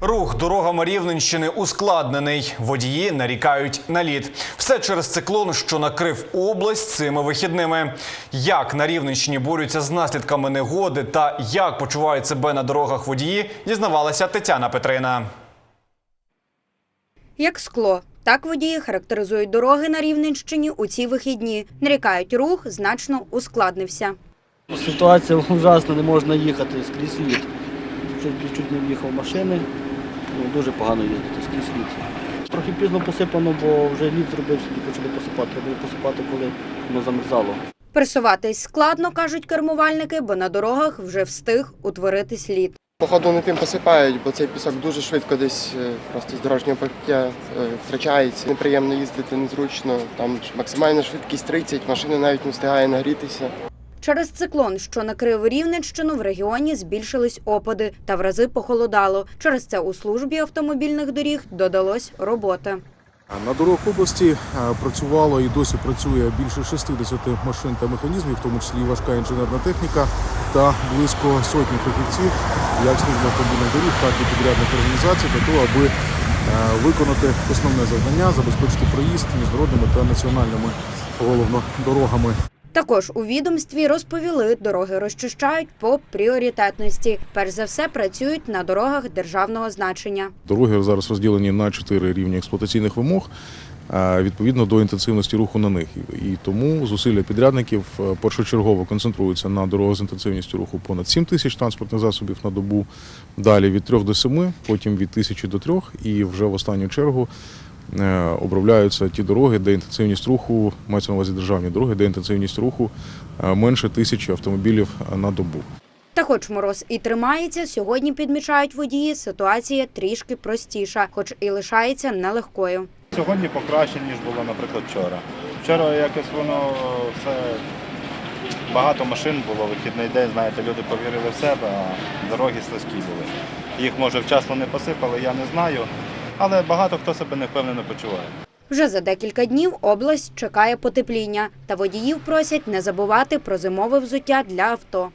Рух дорогами Рівненщини ускладнений. Водії нарікають на лід. Все через циклон, що накрив область цими вихідними. Як на Рівненщині борються з наслідками негоди та як почувають себе на дорогах водії, дізнавалася Тетяна Петрина. Як скло, так водії характеризують дороги на Рівненщині у ці вихідні. Нарікають, рух значно ускладнився. Ситуація ужасна, не можна їхати скрізь лід. Чуть, чуть не в'їхав машини, ну, дуже погано їздити скрізь лід. Трохи пізно посипано, бо вже лід зробився і почали посипати. Треба посипати, коли воно замерзало. Пересуватись складно, кажуть кермувальники, бо на дорогах вже встиг утворитись лід. Походу не тим посипають, бо цей пісок дуже швидко десь е, просто з дорожнього покриття е, втрачається. Неприємно їздити, незручно. Там максимальна швидкість 30, машина навіть не встигає нагрітися. Через циклон, що накрив Рівненщину, в регіоні збільшились опади та в рази похолодало. Через це у службі автомобільних доріг додалось роботи. На дорогах області е, працювало і досі працює більше 60 машин та механізмів, в тому числі і важка інженерна техніка та близько сотні фахівців, як служба автомобільних доріг, так і підрядних організацій, для того, аби е, виконати основне завдання, забезпечити проїзд міжнародними та національними головно дорогами. Також у відомстві розповіли, дороги розчищають по пріоритетності. Перш за все працюють на дорогах державного значення. Дороги зараз розділені на чотири рівні експлуатаційних вимог. Відповідно до інтенсивності руху на них, і тому зусилля підрядників е, першочергово концентруються на дорогах з інтенсивністю руху понад 7 тисяч транспортних засобів на добу, далі від 3 до 7, потім від 1000 до 3, і вже в останню чергу обробляються ті дороги, де інтенсивність руху мається на увазі державні дороги, де інтенсивність руху е, менше тисячі автомобілів е, на добу. Та хоч мороз і тримається, сьогодні підмічають водії, ситуація трішки простіша, хоч і лишається нелегкою. Сьогодні покраще, ніж було, наприклад, вчора. Вчора якось воно все багато машин було, вихідний день, знаєте, люди повірили в себе, а дороги слизькі були. Їх, може, вчасно не посипали, я не знаю, але багато хто себе не впевнено почуває. Вже за декілька днів область чекає потепління, та водіїв просять не забувати про зимове взуття для авто.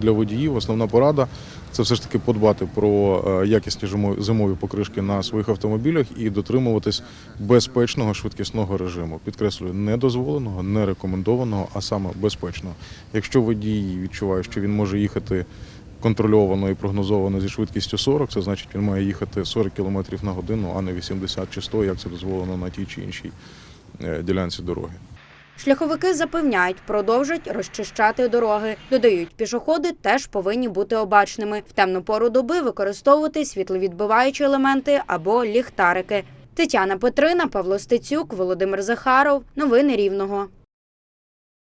Для водіїв основна порада це все ж таки подбати про е, якісні зимові покришки на своїх автомобілях і дотримуватись безпечного швидкісного режиму. Підкреслюю, не дозволеного, не рекомендованого, а саме безпечного. Якщо водій відчуває, що він може їхати контрольовано і прогнозовано зі швидкістю 40, це значить він має їхати 40 км на годину, а не 80 чи 100, як це дозволено на тій чи іншій е, ділянці дороги. Шляховики запевняють, продовжать розчищати дороги. Додають, пішоходи теж повинні бути обачними. В темну пору доби використовувати світловідбиваючі елементи або ліхтарики. Тетяна Петрина, Павло Стецюк, Володимир Захаров. Новини Рівного.